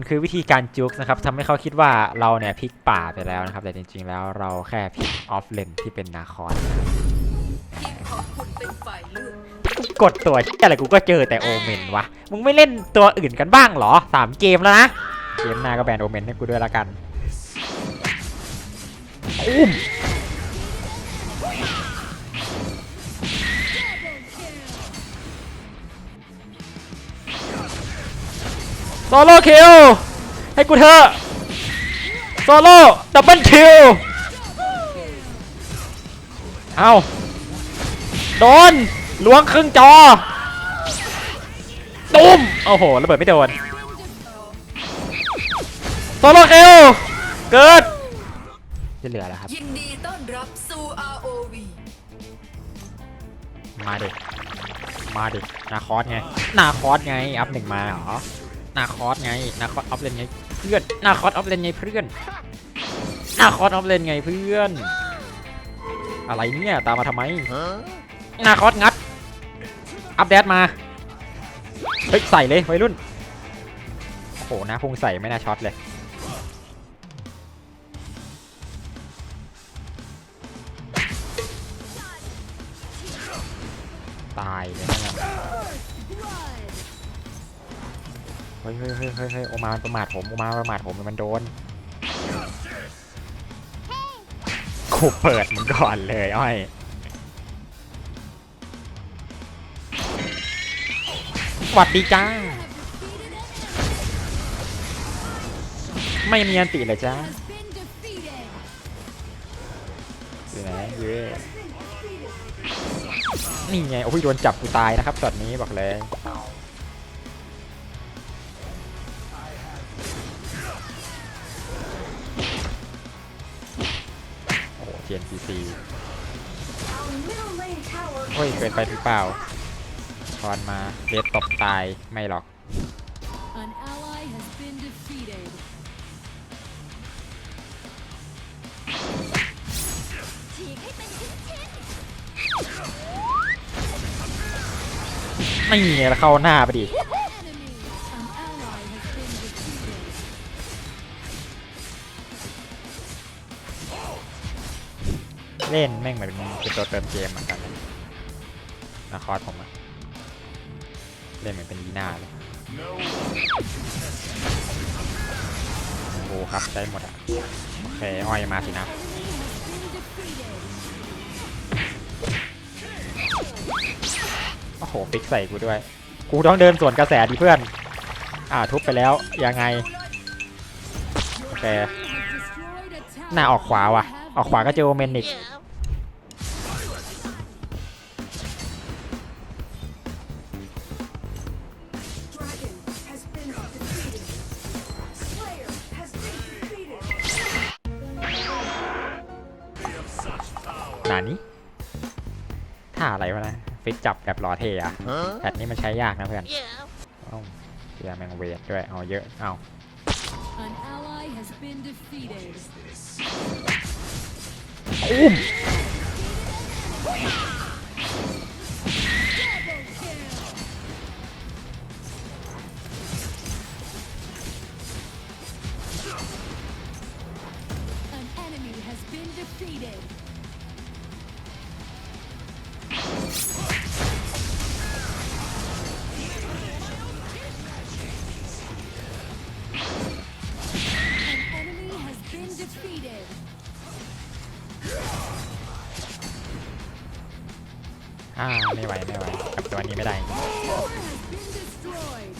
มันคือวิธีการจุกนะครับทำให้เขาคิดว่าเราเนี่ยพลิกป่าไปแล้วนะครับ แต่จริงๆแล้วเราแค่พลิกออฟเลนที่เป็นนาคอนกดตัวเหี้ยอะไรกูก็เจอแต่โอเมนวะ มึงไม่เล่นตัวอื่นกันบ้างเหรอสามเกมแล้วนะ เกมหน้าก็แบนโอเมนให้กูด้วยละกันอุ้ม โซโล่คิลให้กูเถอะโซโล่ดับเบิลคิลเอาโดนล้วงครึ่งจอตุ้มโอ้โหระเบิดไม่โดนโซโล่คิลเกิดจะเหลือแล้วครับยินดีต้อนรับสู่ ROV มาดิมาดินาคอสไงนาคอสไงอัพหนึ่งมาเหรอ นาคอสไงนาคอสออฟเลนไงเพื่อนนาคอสออฟเลนไงเพื่อนนาคอสออฟเลนไงเพื่อน อะไรเนี่ยตามมาทำไมนาคอสงัด อัปเดตมา เฮ้ยใส่เลยวัยรุ่นโอ้โหน้าพุงใส่ไม่น่าช็อตเลย เฮ้ยเฮ้ยเฮ้ยเฮ้ยโอมาประมาทผมโอมาประมาทผมมันโดนกูเปิดมันก่อนเลยอ้อยสวัสดีจ้า ไม่มีอันติเลยจ้าอยู่ไหนเย้นี่ไง โอ้ยโดนจับกูตายนะครับช็อตนี้บอกเลย โอ้โห TNCC เฮ้ยเกินไปหรือเปล่าทอนมาเดดตบตายไม่หรอก An ally has been defeated. ไม่มีแล้วเข้าหน้าไปดิ เล่นแม่งเหมือนเป็นตัวเติมเกมเหมือนกันนาคอสผมอะเล่นเหมือนเป็นยีน่าเลยโอ้ครับได้หมดอะโอเคอ้อยมาสินะโอ้โหฟิกใส่กูด้วย กูต้องเดินสวนกระแสดิเพื่อน อ่าทุบไปแล้ว ยังไง โอเค หน้าออกขวาว่ะ ออกขวาก็เจอโอเมนอีก นานี้ท่าอะไรวะนะฟิกจับแบบรอเทอะแบบนี้มันใช้ยากนะเพื่อนเอ้าเสียแมงเวทด้วยเอาเยอะเอา An ally has been defeated. อุ้ม An enemy has been defeated. อ่าไม่ไหวไม่ไหวกับตัวนี้ไม่ได้ Tower has been destroyed.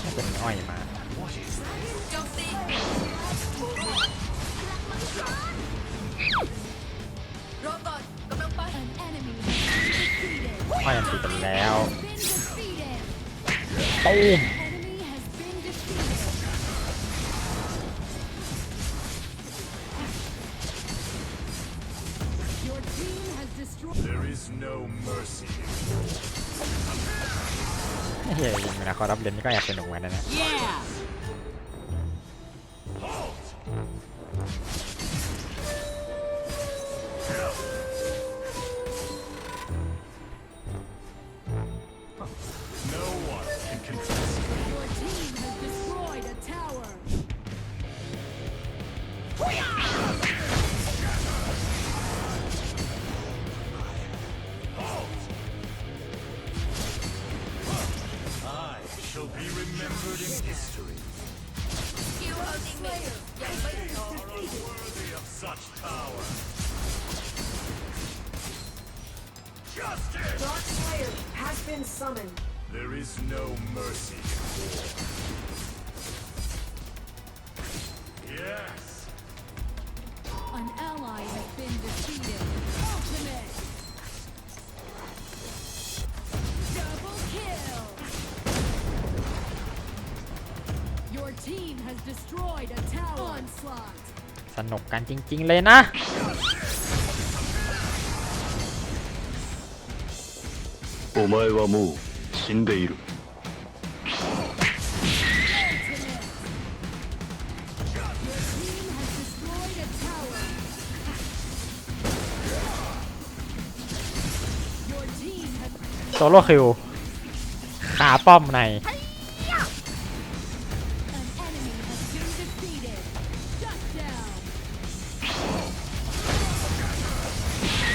ให้เป็นอ้อยมาโจมตีรอก่อนกำลังไป An enemy has been defeated. อ้อยอันติดไปแล้ว Been เฮ้ยยิงนะคอรับเลนนี่ก็แอบสนุกเหมือนกันนะ remembered in history. You holding me, your unworthy of such power. Justice! Dark Slayer has been summoned. There is no mercy สนุกกันจริง ๆ เลยนะ โอมายว่ามูอโซโล่คิวขาป้อมใน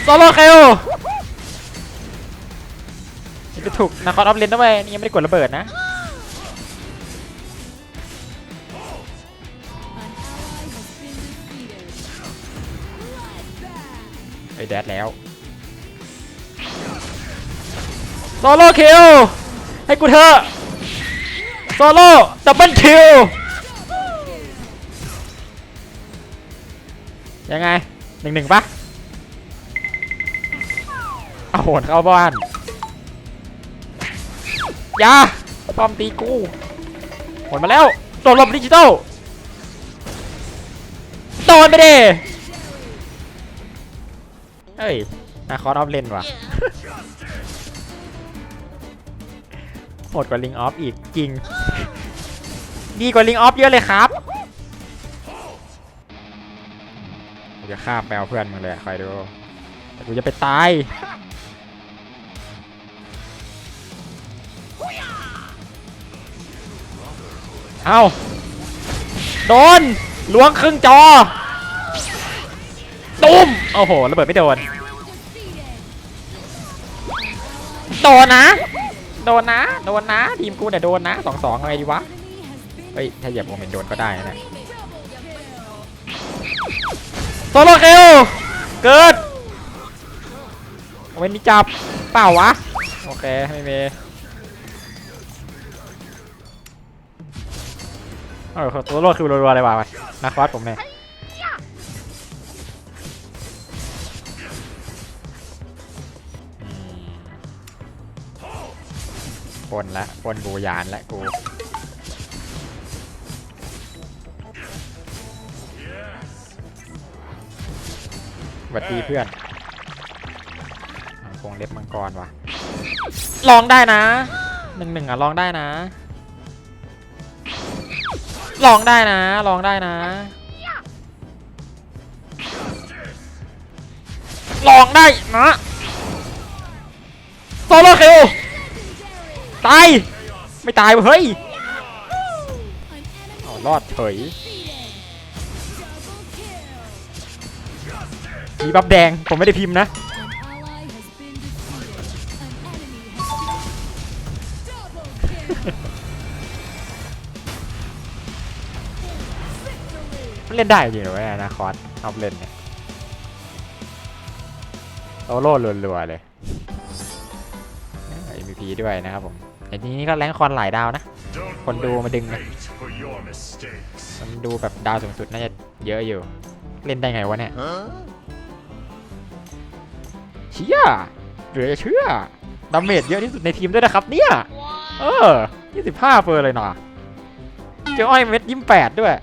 โซโล่คิวนี่ไปถูกนาคอสออฟเลนด้วยนี่ยังไม่ได้กดระเบิดนะไอแดดแล้วโซโล่คิวให้กูเถอะโซโล่ดับเบิลคิวยังไงหนึ่งหนึ่งปะ โหนเข้าบ้านยาป้อมตีกูโหนมาแล้วโดนลมดิจิตอลโดนไปเดิเฮ้ยนาคอร์ออฟเลนว่ะโหดกว่าลิงออฟอีกจริง ดีกว่าลิงออฟเยอะเลยครับกูจะฆ่าแปลเพื่อนมึงเลยคอยดูแต่กูจะไปตาย เอาโดนล้วงครึ่งจอ ตุ้ม โอ้โห ระเบิดไม่โดน โดนนะ โดนนะ โดนนะ ทีมกูเนี่ยโดนนะสองสองไงดีวะ เฮ้ย ถ้าเหยียบโมเมนต์โดนก็ได้นะโซโลคิวเกิดโมเมนต์มีจับ เปล่าวะ โอเค ไม่มี เออโซโลคิวรัวๆเลยว่ะไปนาคอสผมเนี่ยปนละปนบูยานละกูสวัสดีเพื่อนมังเล็บมังกรว่ะลองได้นะหนึ่งหนึ่งอะลองได้นะ ลองได้นะ ลองได้นะ ลองได้นะโซโลคิวตาย ไม่ตายเว้ยเฮ้ยเอารอดเฉยมีบับแดง ผมไม่ได้พิมพ์นะ เล่นได้จริงหรอวะนาคอสเอาเล่นเนี่ยโซโล่รัวๆเลย MVP ด้วยนะครับผมแต่ทีนี้ก็แรงค์คอนหลายดาวนะ Don't Con đùa mà blame đừng nè. fate for your mistakes. มันดูแบบดาวสูงสุดน่าจะเยอะอยู่ เล่นได้ไงวะเนี่ยเชี่ยเหลือจะเชื่อดาเมจเยอะที่สุดในทีมด้วยนะครับเนี่ย เออ 25เปอร์เลยนะเจ้าอ้อยเม็ดยิ้มแปดด้วย